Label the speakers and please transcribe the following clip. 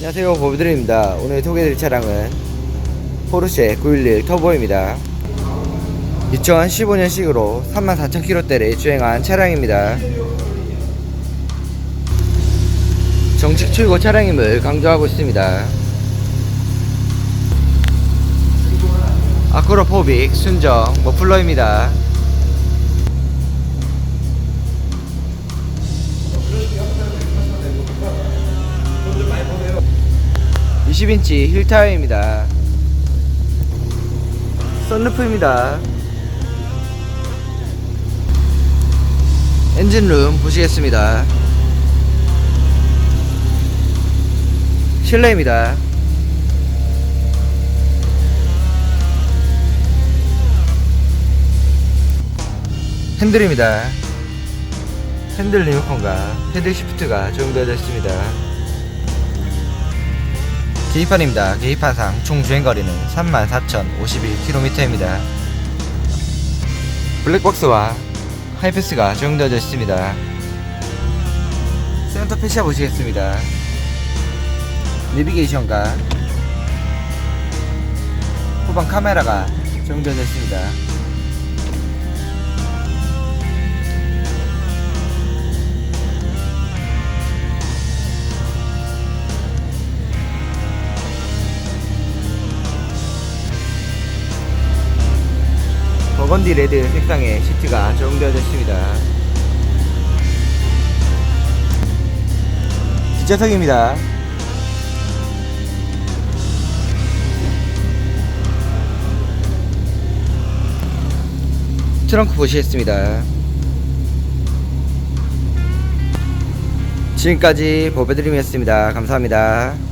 Speaker 1: 안녕하세요 보비드림입니다. 오늘 소개해드릴 차량은 포르쉐 911 터보입니다. 2015년식으로 34,000km대를 주행한 차량입니다. 정식 출고 차량임을 강조하고 있습니다. 아크로포빅 순정 머플러입니다 20인치 힐타이어입니다. 썬루프입니다. 엔진룸 보시겠습니다. 실내입니다. 핸들입니다. 핸들 리모컨과 헤드 시프트가 적용되어 있습니다. 계기판입니다. 계기판상 총 주행거리는 34,051km입니다. 블랙박스와 하이패스가 적용되어 있습니다. 센터 패시아 보시겠습니다. 내비게이션과 후방 카메라가 적용되어 있습니다. 버건디 레드 색상의 시트가 적용되어 있습니다. 뒷좌석입니다. 트렁크 보시겠습니다. 지금까지 보배드림이었습니다. 감사합니다.